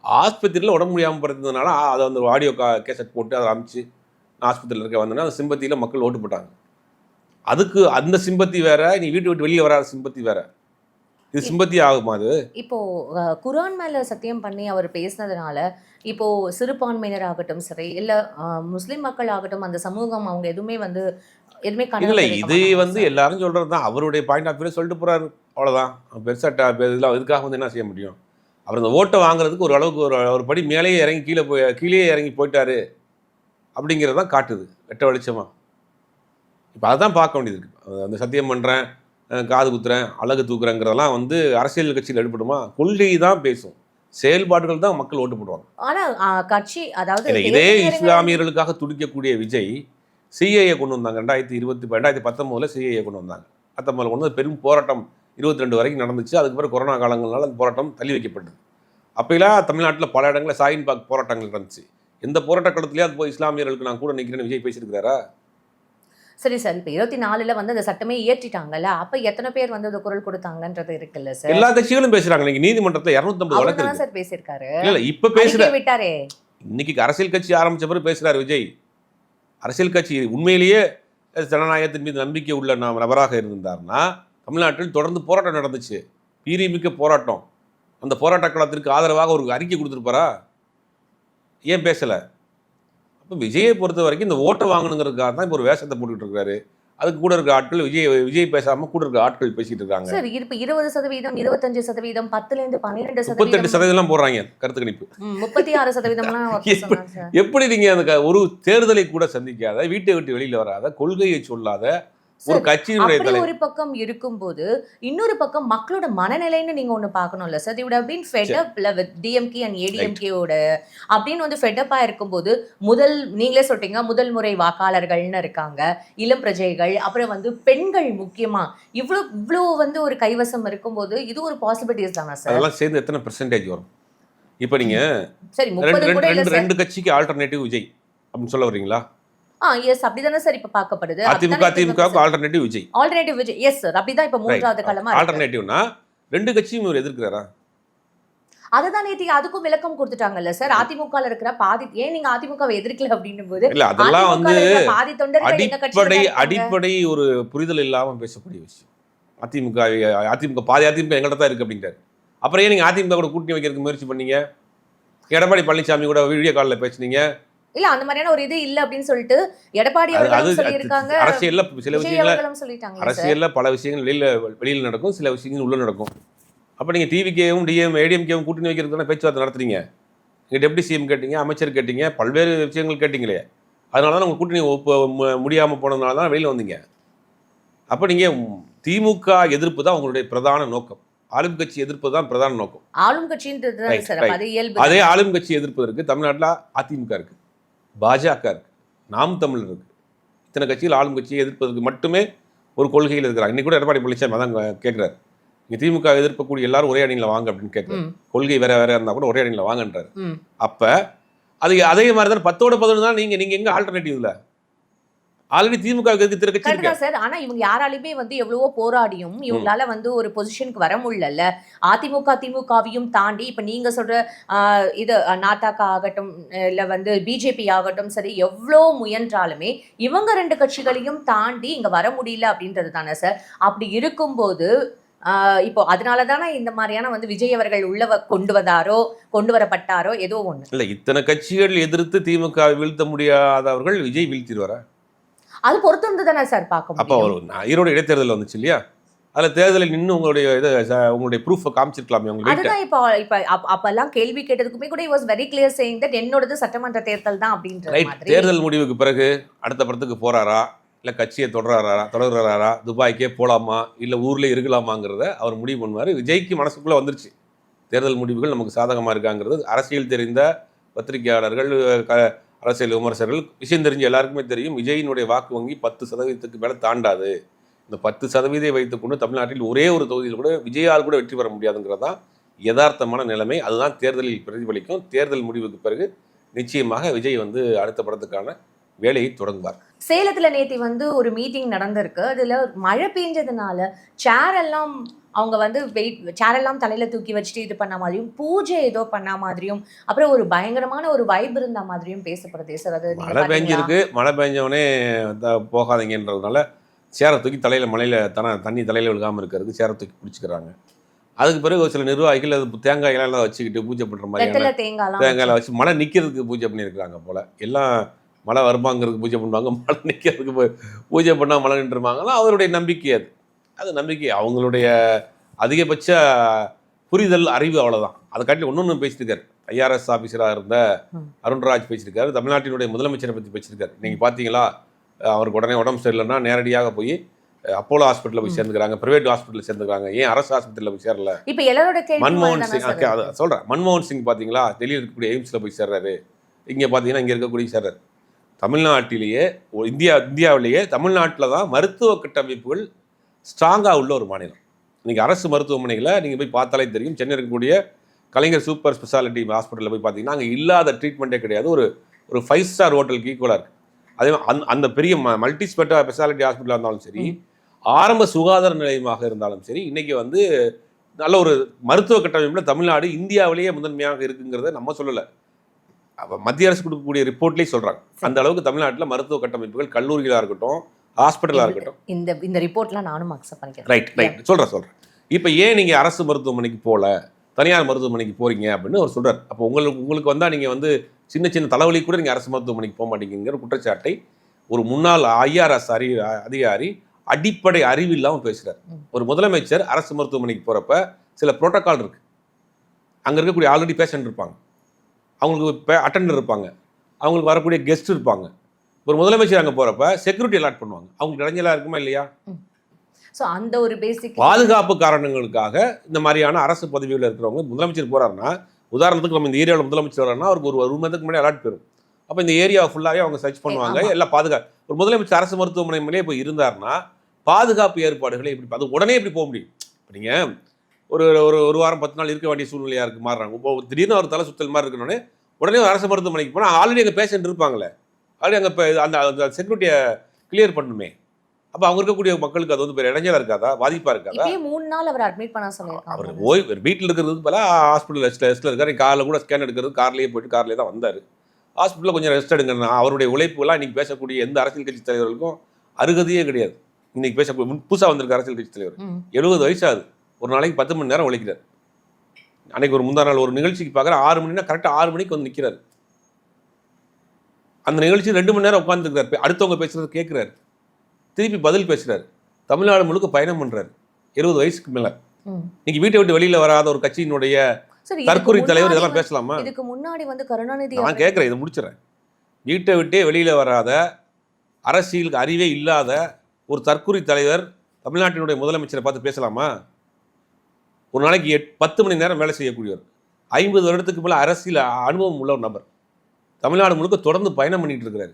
ஆஸ்பத்திரியில் உடம்பு முடியாமல் படுத்ததுனால அதை அந்த ஆடியோ கா கேசட் போட்டு அதை அமிச்சு ஆஸ்பத்திரியில் இருக்க வந்தேன்னா அந்த சிம்பத்தியில் மக்கள் ஓட்டு போட்டாங்க. அதுக்கு அந்த சிம்பத்தி வேற நீ வீட்டு விட்டு வெளியே வராத சிம்பத்தி வேற. இது சிம்பத்தி ஆகுமா அது? இப்போ அஹ், குர்ஆன் மேல சத்தியம் பண்ணி அவர் பேசினதுனால இப்போ சிறுபான்மையினர் ஆகட்டும் சரி இல்ல முஸ்லிம் மக்கள் ஆகட்டும் அந்த சமூகம் அவங்க எதுவுமே வந்து எதுவுமே இல்லை இது வந்து. எல்லாரும் சொல்கிறது தான் அவருடைய பாயிண்ட் ஆஃப் வியூ சொல்லிட்டு போறாரு. அவ்வளோதான் பெருசாக இதெல்லாம் இதுக்காக வந்து என்ன செய்ய முடியும்? அவர் அந்த ஓட்டை வாங்குறதுக்கு ஒரு அளவுக்கு ஒரு ஒரு படி மேலேயே இறங்கி கீழே போய் கீழே இறங்கி போயிட்டாரு. அப்படிங்கிறது தான் காட்டுது வெட்ட வெளிச்சமா. இப்போ அதான் பார்க்க வேண்டியது இருக்கு. அந்த சத்தியம் பண்ணுறேன் காது குத்துறேன் அழகு தூக்குறேங்கிறதெல்லாம் வந்து அரசியல் கட்சியில் எடுபடுமா கொள்கை தான் பேசும். செயல்பாடுகள் தான் மக்கள் ஓட்டு போடுவாங்க. ஆனா அஹ், கட்சி அதாவது இதே இஸ்லாமியர்களுக்காக துடிக்கக்கூடிய விஜய் சிஏஏ கொண்டு வந்தாங்க. ரெண்டாயிரத்தி இருபத்தி ரெண்டாயிரத்தி பத்தொம்போதில் சிஏஏ கொண்டு வந்தாங்க. பத்தொம்போதில் கொண்டு வந்து பெரும் போராட்டம் இருபத்தி ரெண்டு வரைக்கும் நடந்துச்சு. அதுக்கு பிறகு கொரோனா காலங்களால அந்த போராட்டம் தள்ளி வைக்கப்பட்டது. அப்போலாம் தமிழ்நாட்டில் பல இடங்களில் சாயின் பாக் போராட்டங்கள் இருந்துச்சு எந்த போராட்ட அது போய் இஸ்லாமியர்களுக்கு நான் கூட நிற்கிறேன்னு விஜய் பேசியிருக்கிறாரா? சரி சார். இப்போ இருபத்தி நாலுல வந்து அந்த சட்டமே இயற்றிட்டாங்கல்ல அப்ப எத்தனை பேர் வந்து அந்த குரல் கொடுத்தாங்கன்றது இருக்குல்ல சார் எல்லா கட்சிகளும் பேசுறாங்க. இன்னைக்கு நீதிமன்றத்தில் இரநூத்தம்பது வழக்கு தானே சார் பேசியிருக்காரு. இல்ல இப்ப பேசுற விட்டாரே. இன்னைக்கு அரசியல் கட்சி ஆரம்பிச்ச பிறகு பேசுறாரு விஜய். அரசியல் கட்சி உண்மையிலேயே ஜனநாயகத்தின் மீது நம்பிக்கை உள்ள நாம் நபராக இருந்திருந்தார்னா தமிழ்நாட்டில் தொடர்ந்து போராட்டம் நடந்துச்சு. வீரியமிக்க போராட்டம். அந்த போராட்ட காலத்திற்கு ஆதரவாக ஒரு அறிக்கை கொடுத்துருப்பாரா? ஏன் பேசல? அப்போ விஜயை பொறுத்த வரைக்கும் இந்த ஓட்டை வாங்கணுங்கிறதுக்காக தான் இப்போ ஒரு வேஷத்தை போட்டுக்கிட்டு இருக்காரு. அதுக்கு கூட இருக்க ஆட்கள் விஜய் விஜய் பேசாம கூட இருக்க ஆட்கள் பேசிட்டு இருக்காங்க. சார் இப்ப இருபது சதவீதம் இருபத்தஞ்சு சதவீதம் பத்துல இருந்து பன்னிரெண்டு முப்பத்தெட்டு சதவீதம் சதவீதம் போடுறாங்க கருத்து கணிப்பு. முப்பத்தி ஆறு சதவீதம்லாம் *laughs* ஒருத்தர் எப்படி- நீங்க அந்த ஒரு தேர்தலை கூட சந்திக்காத வீட்டை விட்டு வெளியில வராத கொள்கையை சொல்லாத ஒரு கட்சியினுடைய ஒரு பக்கம் இருக்கும்போது இன்னொரு பக்கம் மக்களோட மனநிலைன்னு நீங்க ஒண்ணு பார்க்கணும்ல. Sir he'd been fed up with DMK and ஏடிஎம்கேவோட அப்படின்னு வந்து ஃபெட் அப்பா இருக்கும்போது முதல் நீங்களே சொல்லிட்டீங்க முதல் முறை வாக்காளர்கள்னு இருக்காங்க இளம் பிரஜைகள் அப்புறம் வந்து பெண்கள் முக்கியமா இவ்வளோ இவ்வளோ வந்து ஒரு கைவசம் இருக்கும்போது இது ஒரு பாசிபிலிட்டிஸ் தானே சார் அதெல்லாம் சேர்ந்து எத்தனை பெர்சன்டேஜ் வரும்? இப்போ நீங்க சரி ரெண்டு ரெண்டு கட்சிக்கு ஆல்டர்னேட்டிவ் விஜய் அப்படின்னு சொல்ல வரீங்களா ஆ எஸ் அப்படிதானே சார் இப்ப பார்க்கப்படுது. அதிமுக திமுகவுக்கு alternative Vijay. Alternative Vijay. Yes sir அப்படிதான் இப்ப மூன்றாவது இருக்கு. ஆல்டர்னேட்டிவ்னா ரெண்டு கட்சியும் இவர் எதிர்க்கிறாரா? அதுதான் நேத்தி அதுக்கும் விளக்கம் கொடுத்துட்டாங்கல்ல சார் அதிமுகல இருக்கிற பாதி ஏன் நீங்க அதிமுகவை எதிர்க்கல அப்படின்னும் போது இல்ல அதெல்லாம் அதிமுக வந்து பாதி தொண்டர்கள் அடிப்படை. அடிப்படை ஒரு புரிதல் இல்லாம பேசக்கூடிய விஷயம். அதிமுக அதிமுக பாதி அதிமுக எங்கள்கிட்ட தான் இருக்கு அப்படின்ட்டாரு. அப்புறம் ஏன் நீங்க அதிமுக கூட கூட்டணி வைக்கிறதுக்கு முயற்சி பண்ணீங்க? எடப்பாடி பழனிசாமி கூட வீடியோ காலில் பேசுனீங்க. இல்ல அந்த மாதிரியான ஒரு இது இல்ல அப்படின்னு சொல்லிட்டு எடப்பாடி அவர்களும் சொல்லியிருக்காங்க? அரசியல்ல சில விஜய் விஷயங்களை அவர்களும் சொல்லிட்டாங்க அரசியல்ல பல விஷயங்கள் வெளியில வெளியில நடக்கும் சில விஷயங்கள் உள்ள நடக்கும். அப்ப நீங்க டிவிகேவும் டிஎம் ஏடிஎம்கேவும் கூட்டணி வைக்கிறதுக்கான பேச்சுவார்த்தை நடத்துறீங்க? நீங்க டெப்டி சிஎம் கேட்டீங்க அமைச்சர் கேட்டீங்க பல்வேறு விஷயங்கள் கேட்டீங்களே. அதனால தான் உங்க கூட்டணி ஒப்பு மு- முடியாம போனதுனால தான் வெளியில வந்தீங்க. அப்ப நீங்க திமுக எதிர்ப்பு தான் உங்களுடைய பிரதான நோக்கம். ஆளும் கட்சி எதிர்ப்பு தான் பிரதான நோக்கம். ஆளும் கட்சின்றது. அது ஆளும் கட்சி எதிர்ப்பு இருக்கு தமிழ்நாட்டில் அதிமுக இருக்கு. பாஜக இருக்கு. நாம் தமிழர் இருக்கு. இத்தனை கட்சிகள் ஆளும் கட்சியை எதிர்ப்பதற்கு மட்டுமே ஒரு கொள்கையில் இருக்கிறாங்க. இன்னைக்கு கூட எடப்பாடி பழனிசாமி அதான் கேட்குறாரு நீங்க திமுக எதிர்க்கக்கூடிய எல்லாரும் ஒரே அணியில் வாங்க அப்படின்னு கேட்குறாரு கொள்கை வேற வேற இருந்தா கூட ஒரே அணியில் வாங்கன்றாரு. அப்ப அது அதே மாதிரி தான் பத்தோட பதினொன்று தான் நீங்க நீங்க எங்க ஆல்டர்னேட்டிவ்ல ஆல்ரெடி திமுக எதிர்த்து கரெக்ட் சார். ஆனா இவங்க யாராலுமே வந்து எவ்வளவோ போராடியும் இவங்களால வந்து ஒரு பொசிஷனுக்கு வர முடியல அதிமுக திமுகவையும் தாண்டி இப்ப நீங்க சொல்ற இது நாத்தாக்கா ஆகட்டும் இல்ல வந்து பிஜேபி ஆகட்டும் சரி எவ்வளோ முயன்றாலுமே இவங்க ரெண்டு கட்சிகளையும் தாண்டி இங்க வர முடியல அப்படின்றது தானே சார். அப்படி இருக்கும்போது இப்போ அதனால தானே இந்த மாதிரியான வந்து விஜய் அவர்கள் உள்ள கொண்டு வந்தாரோ கொண்டு வரப்பட்டாரோ ஏதோ ஒண்ணு. இல்ல இத்தனை கட்சிகள் எதிர்த்து திமுக வீழ்த்த முடியாதவர்கள் விஜய் வீழ்த்திடுவாரா? அது பொறுத்து இருந்து தானே சார் பார்க்க அப்போ ஒரு ஈரோடு இடைத்தேர்தல் வந்துச்சு இல்லையா? அதுல தேர்தலில் நின்று உங்களுடைய இதை உங்களுடைய ப்ரூஃபை காமிச்சிருக்கலாமே உங்க வீட்டை அதுதான் இப்போ இப்ப அப்ப- அப்பெல்லாம் கேள்வி கேட்டதுக்குமே கூட was very clear saying that என்னோடது சட்டமன்ற தேர்தல் தான் அப்படின்ற தேர்தல் முடிவுக்கு பிறகு அடுத்த படத்துக்கு போறாரா? இல்ல கட்சியை தொடர்றாரா? தொடர்றாரா? துபாய்க்கே போலாமா? இல்ல ஊர்ல இருக்கலாமாங்கிறத அவர் முடிவு பண்ணுவாரு. விஜய்க்கு மனசுக்குள்ள வந்துருச்சு. தேர்தல் முடிவுகள் நமக்கு சாதகமா இருக்காங்கிறது. அரசியல் தெரிந்த பத்திரிகையாளர்கள் க- அரசியல் விமர்சகர்கள் விஷயம் தெரிஞ்ச எல்லாருக்குமே தெரியும் விஜயினுடைய வாக்கு வங்கி பத்து சதவீதத்துக்கு மேலே தாண்டாது. இந்த பத்து சதவீதம் வைத்துக்கொண்டு தமிழ்நாட்டில் ஒரே ஒரு தொகுதியில் கூட விஜயால் கூட வெற்றி பெற முடியாதுங்கிறது தான் யதார்த்தமான நிலைமை. அதுதான் தேர்தலில் பிரதிபலிக்கும். தேர்தல் முடிவுக்கு பிறகு நிச்சயமாக விஜய் வந்து அடுத்த படத்துக்கான வேலையை தொடங்குவார். சேலத்துல நேத்தி வந்து ஒரு மீட்டிங் நடந்திருக்கு. அதுல மழை பெஞ்சதுனால சேர் எல்லாம் அவங்க வந்து வெயிட் சேர் எல்லாம் தலையில தூக்கி வச்சுட்டு இது பண்ண மாதிரியும் பூஜை ஏதோ பண்ண மாதிரியும் அப்புறம் ஒரு பயங்கரமான ஒரு வைப் இருந்த மாதிரியும் பேசப்படுது சார் அது மழை? பெஞ்சிருக்கு மழை பெஞ்சவனே போகாதீங்கன்றதுனால சேரை தூக்கி தலையில் மலையில் தன தண்ணி தலையில் விழுகாமல் இருக்கிறதுக்கு சேரை தூக்கி பிடிச்சிக்கிறாங்க. அதுக்கு பிறகு ஒரு சில நிர்வாகிகள் அது தேங்காய் எல்லாம் வச்சுக்கிட்டு பூஜை பண்ணுற தேங்காய்லாம் தேங்காயில் வச்சு. மழை நிற்கிறதுக்கு பூஜை பண்ணியிருக்கிறாங்க போல். எல்லாம் மழை வருமாங்கிறதுக்கு பூஜை பண்ணுவாங்க மழை நிற்கிறதுக்கு பூஜை பண்ணால் மழை நின்றுமாங்களா அவருடைய நம்பிக்கை அது. அது நம்பிக்கை. அவங்களுடைய அதிகபட்ச புரிதல் அறிவு அவ்வளவுதான். அதை காட்டி ஒன்று பேசியிருக்காரு. ஐஆர்எஸ் ஆஃபீஸராக இருந்த. அருண்ராஜ் பேசியிருக்காரு. தமிழ்நாட்டினுடைய முதலமைச்சரை பற்றி பேசியிருக்காரு. நீங்கள் பார்த்தீங்களா அவருக்கு உடனே உடம்பு சரியில்லைன்னா நேரடியாக போய் அப்போலோ ஹாஸ்பிட்டலில் போய் சேர்ந்துக்கிறாங்க. பிரைவேட் ஹாஸ்பிட்டலில் சேர்ந்துக்கிறாங்க. ஏன் அரசு ஆஸ்பத்திரியில் போய் சேரல? இப்ப எல்லாரோட மன்மோகன் சிங். அதை சொல்கிறேன் மன்மோகன் சிங் பார்த்தீங்களா டெல்லியில் இருக்கக்கூடிய எய்ம்ஸில் போய் சேர்றாரு. இங்கே பார்த்தீங்கன்னா இங்கே இருக்கக்கூடிய சேர்றாரு. தமிழ்நாட்டிலேயே இந்தியா இந்தியாவிலேயே தமிழ்நாட்டில் தான் மருத்துவ கட்டமைப்புகள் ஸ்ட்ராங்காக உள்ள ஒரு மாநிலம். இன்னைக்கு அரசு மருத்துவமனைகளை நீங்கள் போய் பார்த்தாலே தெரியும். சென்னை இருக்கக்கூடிய கலைஞர் சூப்பர் ஸ்பெஷாலிட்டி ஹாஸ்பிட்டலில் போய் பார்த்தீங்கன்னா அங்கே இல்லாத ட்ரீட்மெண்ட்டே கிடையாது. ஒரு ஒரு ஃபைவ் ஸ்டார் ஹோட்டலுக்கு ஈக்குவலாக இருக்குது அதே மாதிரி அந்த அந்த பெரிய மல்டி ஸ்பெட்டா ஸ்பெஷாலிட்டி ஹாஸ்பிட்டலாக இருந்தாலும் சரி ஆரம்ப சுகாதார நிலையமாக இருந்தாலும் சரி இன்னைக்கு வந்து நல்ல ஒரு மருத்துவ கட்டமைப்பில் தமிழ்நாடு இந்தியாவிலேயே முதன்மையாக இருக்குங்கிறத நம்ம சொல்லலை. மத்திய அரசு கொடுக்கக்கூடிய ரிப்போர்ட்லேயே சொல்கிறாங்க அந்த அளவுக்கு தமிழ்நாட்டில் மருத்துவ கட்டமைப்புகள் கல்லூரிகளாக இருக்கட்டும் ஹாஸ்பிட்டலாக இருக்கட்டும். இந்த இந்த ரிப்போர்ட்லாம் நானும் அக்செப்ட் பண்ணிக்கிறேன். ரைட் ரைட் சொல்கிறேன் சொல்கிறேன் இப்போ ஏன் நீங்கள் அரசு மருத்துவமனைக்கு போகல தனியார் மருத்துவமனைக்கு போறீங்க அப்படின்னு அவர் சொல்றார். அப்போ உங்களுக்கு உங்களுக்கு வந்தால் நீங்கள் வந்து சின்ன சின்ன தலைவலி கூட நீங்கள் அரசு மருத்துவமனைக்கு போக மாட்டீங்கிற குற்றச்சாட்டை ஒரு முன்னாள் ஐஆர்எஸ் அறி அதிகாரி அடிப்படை அறிவு இல்லாமல் பேசுகிறார். ஒரு முதலமைச்சர் அரசு மருத்துவமனைக்கு போகிறப்ப சில புரோட்டோகால் இருக்கு. அங்கே இருக்கக்கூடிய ஆல்ரெடி பேஷண்ட் இருப்பாங்க. அவங்களுக்கு அட்டண்டர் இருப்பாங்க. அவங்களுக்கு வரக்கூடிய கெஸ்ட் இருப்பாங்க. ஒரு முதலமைச்சர் அங்கே போகிறப்ப செக்யூரிட்டி அலாட் பண்ணுவாங்க. அவங்களுக்கு இடைஞ்சலாக இருக்குமா இல்லையா? சோ அந்த ஒரு பேசிக் பாதுகாப்பு காரணங்களுக்காக இந்த மாதிரியான அரசு பதவிகளில் இருக்கிறவங்க முதலமைச்சர் போறாருன்னா உதாரணத்துக்கு நம்ம இந்த ஏரியாவில் முதலமைச்சர் வராருன்னா அவருக்கு ஒரு ஒரு மாதத்துக்கு முன்னாடி அலாட் போயிடும் அப்போ இந்த ஏரியா ஃபுல்லாகவே அவங்க சர்ச் பண்ணுவாங்க. எல்லாம் பாதுகாப்பு ஒரு முதலமைச்சர் அரசு மருத்துவமனை மேலே போய் இருந்தாருன்னா பாதுகாப்பு ஏற்பாடுகளை எப்படி அது உடனே எப்படி போக முடியும்? இப்போ நீங்கள் ஒரு ஒரு ஒரு வாரம் பத்து நாள் இருக்க வேண்டிய சூழ்நிலையாக இருக்கு மாறுறாங்க. இப்போ திடீர்னு ஒரு தலை சுத்தல் மாதிரி இருக்கணுன்னே உடனே ஒரு அரசு மருத்துவமனைக்கு போனால் ஆல்ரெடி அங்கே பேஷண்ட் இருப்பாங்களே. ஆல்ரெடி அங்கே இப்போ அந்த அந்த செக்யூரிட்டியை கிளியர் பண்ணுமே. அப்போ அவங்க இருக்கக்கூடிய மக்களுக்கு அது வந்து பெரிய இடைஞ்சலா இருக்காதா? பாதிப்பாக இருக்காதா? மூணு நாள் அவர் அட்மிட் பண்ண அவர் சொல்லியிருக்காங்க ஓய்வு வீட்டில் இருக்கிறதுக்கு பல ஹாஸ்பிட்டல் ரெஸ்ட் ரெஸ்ட்டில் இருக்காரு. காரில் கூட ஸ்கேன் எடுக்கிறது கார்லேயே போயிட்டு கார்லேயே தான் வந்தார். ஹாஸ்பிட்டலில் கொஞ்சம் ரெஸ்ட் எடுங்க அவருடைய உழைப்புலாம் இன்னைக்கு பேசக்கூடிய எந்த அரசியல் கட்சி தலைவர்களுக்கும் அருகதையே கிடையாது. இன்னைக்கு பேசக்கூடிய புதுசாக வந்திருக்க அரசியல் கட்சி தலைவர். எழுபது வயசாகுது ஒரு நாளைக்கு பத்து மணி நேரம் உழைக்கிறார். அன்னைக்கு ஒரு முந்தா நாள் ஒரு நிகழ்ச்சிக்கு பார்க்குற ஆறு மணினா கரெக்டாக ஆறு மணிக்கு வந்து நிற்கிறாரு அந்த நிகழ்ச்சி ரெண்டு மணி நேரம் உட்காந்துருக்காரு அடுத்தவங்க பேசுறது கேட்குறாரு. திருப்பி பதில் பேசுறாரு. தமிழ்நாடு முழுக்க பயணம் பண்றாரு. இருபது வயசுக்கு மேல. இன்னைக்கு வீட்டை விட்டு வெளியில வராத ஒரு கட்சியினுடைய தற்கொலை தலைவர் இதெல்லாம் பேசலாமா? இதுக்கு முன்னாடி வந்து கருணாநிதி நான் கேட்குறேன் இதை முடிச்சிடறேன். வீட்டை விட்டே வெளியில வராத அரசியலுக்கு அறிவே இல்லாத ஒரு தற்கொலை தலைவர் தமிழ்நாட்டினுடைய முதலமைச்சரை பார்த்து பேசலாமா? ஒரு நாளைக்கு எட் பத்து மணி நேரம் வேலை செய்யக்கூடியவர். ஐம்பது வருடத்துக்கு மேல அரசியல் அனுபவம் உள்ள ஒரு நபர். தமிழ்நாடு முழுக்க தொடர்ந்து பயணம் பண்ணிட்டு இருக்கிறாரு.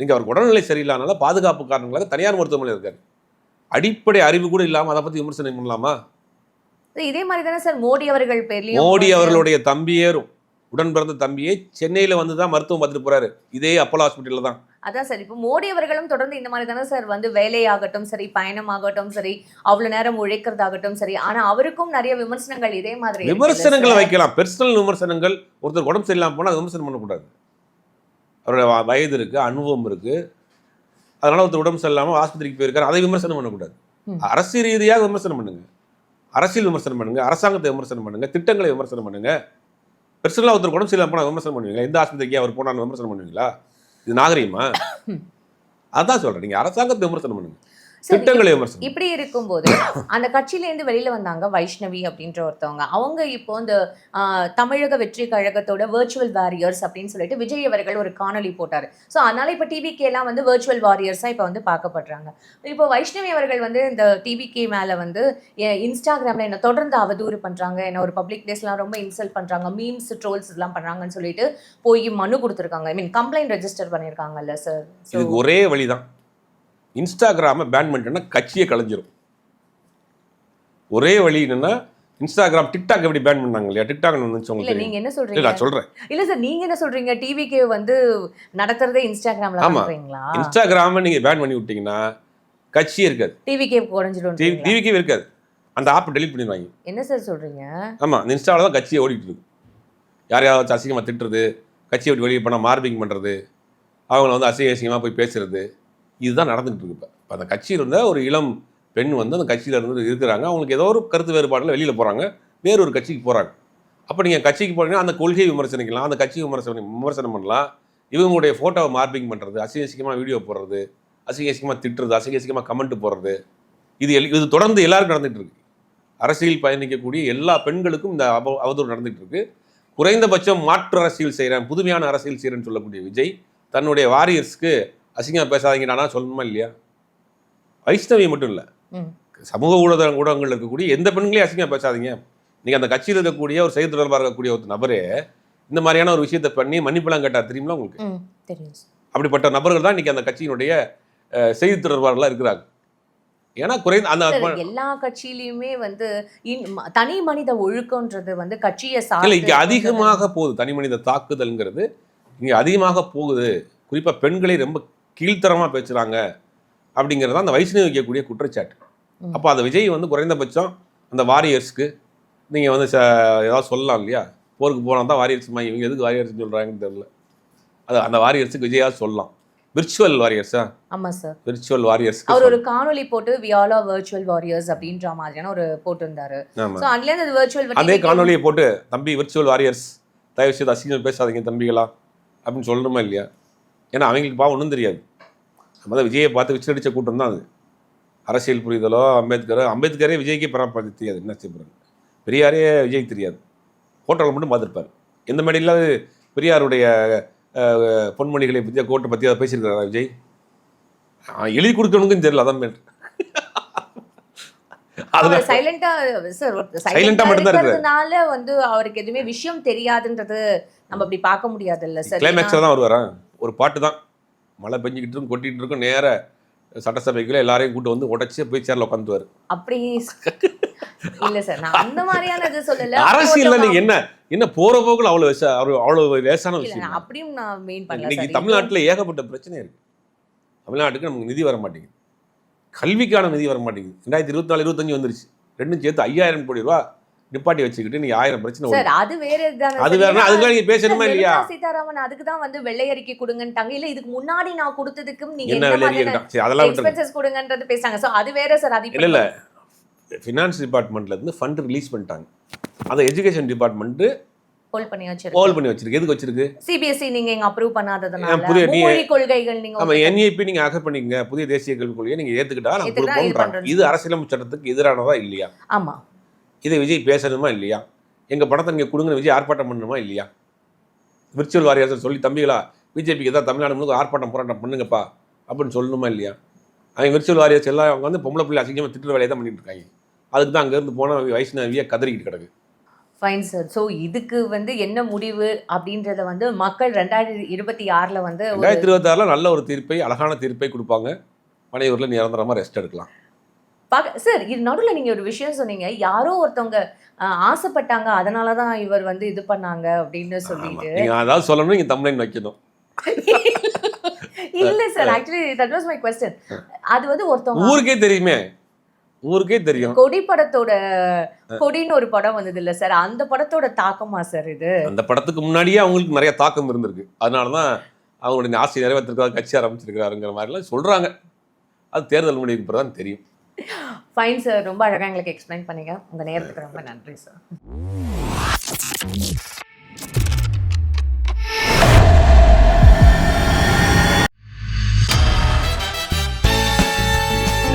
நீங்க அவருக்கு உடல்நிலை சரியில்லாதனால பாதுகாப்பு காரணங்களாக தனியார் மருத்துவமனையில் இருக்காரு. அடிப்படை அறிவு கூட இல்லாம அதை பத்தி விமர்சனம் பண்ணலாமா? இதே மாதிரி தானே சார் மோடி அவர்கள் பேர்லயும் மோடி அவர்களுடைய தம்பியேரும் உடன் பிறந்த தம்பியே சென்னையில வந்து தான் மருத்துவம் பார்த்துட்டு போறாரு. இதே அப்போலோ ஹாஸ்பிட்டல்ல தான். அதான் சார் இப்போ மோடி அவர்களும் தொடர்ந்து இந்த மாதிரி தானே சார் வந்து வேலையாகட்டும் சரி பயணமாகட்டும் சரி அவ்வளவு நேரம் உழைக்கிறதாகட்டும் சரி ஆனா அவருக்கும் நிறைய விமர்சனங்கள் இதே மாதிரி விமர்சனங்களை? வைக்கலாம். பெர்சனல் விமர்சனங்கள். ஒருத்தர் உடம்பு சரியில்லாம போனால் விமர்சனம் பண்ணக்கூடாது. அவருடைய வயது இருக்கு அனுபவம் இருக்கு. அதனால ஒருத்தர் உடம்பு சரியில்லாம ஆஸ்பத்திரிக்கு போயிருக்காரு அதை விமர்சனம் பண்ணக்கூடாது. அரசு ரீதியாக விமர்சனம் பண்ணுங்க. அரசியல் விமர்சனம் பண்ணுங்க அரசாங்கத்தை விமர்சனம் பண்ணுங்க திட்டங்களை விமர்சனம் பண்ணுங்க. பெர்சனலாக ஒருத்தர் உடம்பு சரியில்லாம போனால் விமர்சனம் பண்ணுவீங்களா? எந்த ஆஸ்பத்திரிக்கு அவர் போனாலும் விமர்சனம் பண்ணுவீங்களா? இது நாகரிகமா? அதான் சொல்றேன் நீங்க அரசாங்கத்தை விமர்சனம் பண்ணுங்க. சரி, திட்டங்களை விமர்சனம். இப்படி இருக்கும்போது அந்த கட்சியில இருந்து வெளியில வந்தாங்க வைஷ்ணவி அப்படின்ற ஒருத்தவங்க. அவங்க இப்போ இந்த தமிழக வெற்றி கழகத்தோட வெர்ச்சுவல் வாரியர்ஸ் அப்படின்னு சொல்லிட்டு விஜய் அவர்கள் ஒரு காணொளி போட்டாரு. ஸோ அதனால இப்போ டிவிகே எல்லாம் வந்து வெர்ச்சுவல் வாரியர்ஸா இப்போ வந்து பார்க்கப்படுறாங்க. இப்போ வைஷ்ணவி அவர்கள் வந்து இந்த டிவிகே மேல வந்து இன்ஸ்டாகிராம்ல என்ன தொடர்ந்து அவதூறு பண்றாங்க என்ன ஒரு பப்ளிக் பிளேஸ்லாம் ரொம்ப இன்சல்ட் பண்றாங்க மீம்ஸ் ட்ரோல்ஸ் எல்லாம் பண்றாங்கன்னு சொல்லிட்டு போய் மனு கொடுத்துருக்காங்க. ஐ மீன் கம்ப்ளைண்ட் ரெஜிஸ்டர் பண்ணியிருக்காங்கல்ல சார் ஒரே வழிதான். இன்ஸ்டாகிராமை பேன் பண்ணிட்டோன்னா கட்சியை கலைஞ்சிரும். ஒரே வழி என்னன்னா இன்ஸ்டாகிராம் டிக்டாக் எப்படி பேன் பண்ணாங்க இல்லையா? டிக்டாக் வந்துச்சு உங்களுக்கு. நீங்க என்ன சொல்றீங்க? நான் சொல்றேன். இல்ல சார் நீங்க என்ன சொல்றீங்க? டிவிக்கு வந்து நடத்துறதே இன்ஸ்டாகிராம்ல ஆமா. பண்றீங்களா? இன்ஸ்டாகிராமை நீங்க பேன் பண்ணி விட்டீங்கன்னா கட்சியே இருக்காது. டிவிக்கே குறைஞ்சிடும் டிவிக்கே இருக்காது. அந்த ஆப் டெலிட் பண்ணிடுவாங்க. என்ன சார் சொல்றீங்க? ஆமா இந்த இன்ஸ்டாவில் தான் கட்சியை ஓடிட்டு இருக்கு யாரையாவது அசிங்கமாக திட்டுறது கட்சியை விட்டு வெளியே போனால் மார்பிங் பண்ணுறது அவங்கள வந்து அசிங்க அசிங்கமாக போய் பேசுறது இதுதான் நடந்துகிட்டு இருக்கு இப்போ இப்போ அந்த கட்சியில் இருந்த ஒரு இளம் பெண் வந்து அந்த கட்சியில் இருந்து இருக்கிறாங்க. அவங்களுக்கு ஏதோ ஒரு கருத்து வேறுபாடில் வெளியில் போகிறாங்க வேறொரு கட்சிக்கு போகிறாங்க அப்போ நீங்கள் கட்சிக்கு போனீங்கன்னா அந்த கொள்கையை விமர்சனிக்கலாம். அந்த கட்சி விமர்சனம் விமர்சனம் பண்ணலாம். இவங்களுடைய ஃபோட்டோவை மார்பிங் பண்ணுறது அசிங்கசிக்கமாக வீடியோ போடுறது அசிங்கசிக்கமாக திட்டுறது அசிங்கசிக்கமாக கமெண்ட் போடுறது. இது எல் இது தொடர்ந்து எல்லாருக்கும் நடந்துகிட்டு இருக்கு அரசியல் பயணிக்கக்கூடிய எல்லா பெண்களுக்கும் இந்த அவ அவதூறு நடந்துகிட்டு இருக்கு குறைந்தபட்சம் மாற்று அரசியல் செய்கிறேன் புதுமையான அரசியல் செய்கிறேன்னு சொல்லக்கூடிய விஜய் தன்னுடைய வாரியர்ஸ்க்கு அசிங்கமாக பேசாதீங்கடானா சொல்லணுமா இல்லையா? வைஷ்ணவி மட்டும் இல்லை. சமூக ஊடக ஊடகங்கள் இருக்கக்கூடிய எந்த பெண்களையும் அசிங்கமாக பேசாதீங்க. நீங்கள் அந்த கட்சியில் இருக்கக்கூடிய ஒரு செய்தி தொடர்பாக இருக்கக்கூடிய ஒரு நபரே இந்த மாதிரியான ஒரு விஷயத்தை பண்ணி மன்னிப்பெல்லாம் கேட்டார் தெரியுங்களா உங்களுக்கு? அப்படிப்பட்ட நபர்கள் தான் இன்னைக்கு அந்த கட்சியினுடைய செய்தி தொடர்பாளர்களாக இருக்கிறாங்க. ஏன்னா குறைந்த அந்த எல்லா கட்சியிலயுமே வந்து தனி மனித ஒழுக்கம்ன்றது வந்து கட்சியை இல்லை இங்கே அதிகமாக போகுது. தனி மனித தாக்குதல்ங்கிறது இங்கே அதிகமாக போகுது. குறிப்பாக பெண்களை ரொம்ப கீழ்த்தரமாக பேசுகிறாங்க அப்படிங்கிறது அந்த வைஷ்ணவி வைக்கக்கூடிய குற்றச்சாட்டு. அப்போ அந்த விஜய் வந்து குறைந்தபட்சம் அந்த வாரியர்ஸ்க்கு நீங்கள் வந்து ச ஏதாவது சொல்லலாம் இல்லையா? போருக்கு போனால் தான் வாரியர்ஸ் இவங்க எதுக்கு வாரியர்ஸ் சொல்கிறாங்கன்னு தெரியல. அது அந்த வாரியர்ஸுக்கு விஜயாவது சொல்லலாம். விர்ச்சுவல் வாரியர்ஸா? ஆமா சார் விர்ச்சுவல் வாரியர்ஸ்க்கு அவர் ஒரு காணொளி போட்டு we all are virtual warriors அப்படின்ற மாதிரியான ஒரு போட்டிருந்தாரு. ஆமாம் சோ அதுல இருந்து வர்ச்சுவல் அதே காணொலியை போட்டு தம்பி விர்ச்சுவல் வாரியர்ஸ் தயவு செய்து அசிங்கம் பேசாதீங்க தம்பிகளா அப்படின்னு சொல்லணுமா இல்லையா? ஏன்னா அவங்களுக்கு பாவம் ஒன்றும் தெரியாது. நம்ம தான் விஜயை பார்த்து விசிலடிச்ச கூட்டம் தான் அது. அரசியல் புரிதலோ அம்பேத்கரோ அம்பேத்கரே விஜய்க்கே பரவாயில்ல தெரியாது. என்ன செய்ய பெரியாரே விஜய்க்கு தெரியாது. ஃபோட்டோவில் மட்டும் பார்த்துருப்பார். எந்த மேடையிலாவது பெரியாருடைய அஹ், பொன்மொழிகளை பற்றி கோட்டை பற்றி அதை பேசியிருக்கிறாரா விஜய்? எழுதி கொடுக்கணுக்கும் தெரியல அதான் அவர் சைலண்டா சைலண்டா மட்டும்தான் இருக்காரு. இருக்கிறதுனால வந்து அவருக்கு எதுவுமே விஷயம் தெரியாதுன்றது நம்ம அப்படி பார்க்க முடியாது இல்ல சார் கிளைமேக்ஸில் தான் வருவாரா? ஒரு பாட்டு தான். மழை பெஞ்சிக்கிட்டு இருக்கும் கொட்டிகிட்டு இருக்கும் நேர சட்டசபைக்குள்ள எல்லாரையும் கூட்டு வந்து உடச்சி போய் சேர்ல உட்காந்துவார் அப்படி இல்ல சார் நான் அந்த மாதிரியான இது சொல்லல. *laughs* அரசியல்ல நீங்க என்ன என்ன போற போக்குல அவ்வளவு அவ்வளவு லேசான இல்ல விஷயம்? அப்படியும் நான் மெயின் பண்ணல இன்னைக்கு தமிழ்நாட்டுல ஏகப்பட்ட பிரச்சனை இருக்கு. தமிழ்நாட்டுக்கு நமக்கு நிதி வர மாட்டேங்குது. கல்விக்கான நிதி வர மாட்டேங்குது. ரெண்டாயிரத்தி இருபத்தி நாலு இருபத்தஞ்சு வந்துருச்சு. ரெண்டும் சேர்த்து ஐயாயிரம் கோடி ரூபா நிப்பாட்டி வச்சுக்கிட்டு நீங்க ஆயிரம் பிரச்சனை சார். அது வேற அது ஏன்னா, அதுக்கெல்லாம் நீங்க பேசணுமா இல்லையா? சீதாராமன் அதுக்கு தான் வந்து வெள்ளை அறிக்கை கொடுங்கன்ட்டாங்க. இல்ல இதுக்கு முன்னாடி நான் கொடுத்ததுக்கும் நீங்க என்ன இருக்கான் சரி அதெல்லாம் எக்ஸ்பென்சஸ் கொடுங்கன்றது பேசுறாங்க. சோ அது வேற சார் அது இல்ல இல்ல. ஃபினான்ஸ் டிபார்ட்மெண்ட்ல இருந்து ஃபண்ட் ரிலீஸ் பண்ணிட்டாங்க. அதை எஜுகேஷன் டிபார்ட்மெண்ட் ஹோல்ட் பண்ணி வச்சிருக்கோம் ஹோல் பண்ணி வச்சிருக்கு. எதுக்கு வச்சிருக்கு? சிபிஎஸ்இ நீங்க எங்க அப்ரூவ் பண்ணாததுனால நீ- மும்மொழி கொள்கைகள் நீங்க நம்ம என்ஏபி நீங்க அகர் பண்ணிக்கங்க. புதிய தேசிய கல்விக் கொள்கையை நீங்க ஏத்துக்கிட்டா நாங்க பண்றது. இது அரசியலமைப்பு சட்டத்துக்கு எதிரானதா இல்லையா? ஆமா. இதை விஜய் பேசணுமா இல்லையா? எங்க படத்தை நீங்க கொடுங்க விஜய் ஆர்ப்பாட்டம் பண்ணணுமா இல்லையா? விர்ச்சுவல் வாரியர்ஸ் சொல்லி தம்பிகளா பிஜேபிக்கு ஏதாவது தமிழ்நாடு முழுக்க ஆர்ப்பாட்டம் போராட்டம் பண்ணுங்கப்பா அப்படின்னு சொல்லணுமா இல்லையா? அவங்க விர்ச்சுவல் வாரியர்ஸ் எல்லாம் அவங்க வந்து பொம்பளை பிள்ளை அசிங்கமா திட்டுற வேலையை தான் பண்ணிட்டு இருக்காங்க. அதுக்கு தான் அங்கேருந்து போன வைஷ்ணவியை கதறிக்கிட்டு கிடக்கு. ஃபைன் சார் ஸோ இதுக்கு வந்து என்ன முடிவு அப்படின்றத வந்து மக்கள் ரெண்டாயிரத்தி இருபத்தி ஆறுல வந்து ரெண்டாயிரத்தி இருபத்தாறுல நல்ல ஒரு தீர்ப்பை அழகான தீர்ப்பை கொடுப்பாங்க. மனையூரில் நிரந்தரமா ரெஸ்ட் எடுக்கலாம். பாக்க- சார் இது நடுவுல நீங்க ஒரு விஷயம் சொன்னீங்க. யாரோ ஒருத்தவங்க ஆசைப்பட்டாங்க. அதனால தான் இவர் வந்து இது பண்ணாங்க அப்படின்னு. சொல்லிட்டு. நீங்க அதாவது சொல்லணும் நீங்க தமிழ்லைன் வைக்கணும். இல்ல sir actually that was my question அது வந்து ஒருத்தவங்க ஊருக்கே தெரியுமே. ஊருக்கே தெரியும். கொடி படத்தோட கொடின்னு ஒரு படம் வந்தது இல்ல சார் அந்த படத்தோட தாக்கமா சார் இது? அந்த படத்துக்கு முன்னாடியே அவங்களுக்கு நிறைய தாக்கம் இருந்திருக்கு. அதனால தான் அவங்களுடைய ஆசை நிறைவேற்றிருக்காரு கட்சி ஆரம்பிச்சிருக்காருங்கிற மாதிரிலாம் சொல்றாங்க. அது தேர்தல் முடிவுக்கு பிறகு தான் தெரியும். ஃபைன் சார் ரொம்ப அழகாக எங்களுக்கு எக்ஸ்பிளைன் பண்ணிங்க. உங்கள் நேரத்துக்கு ரொம்ப நன்றி சார்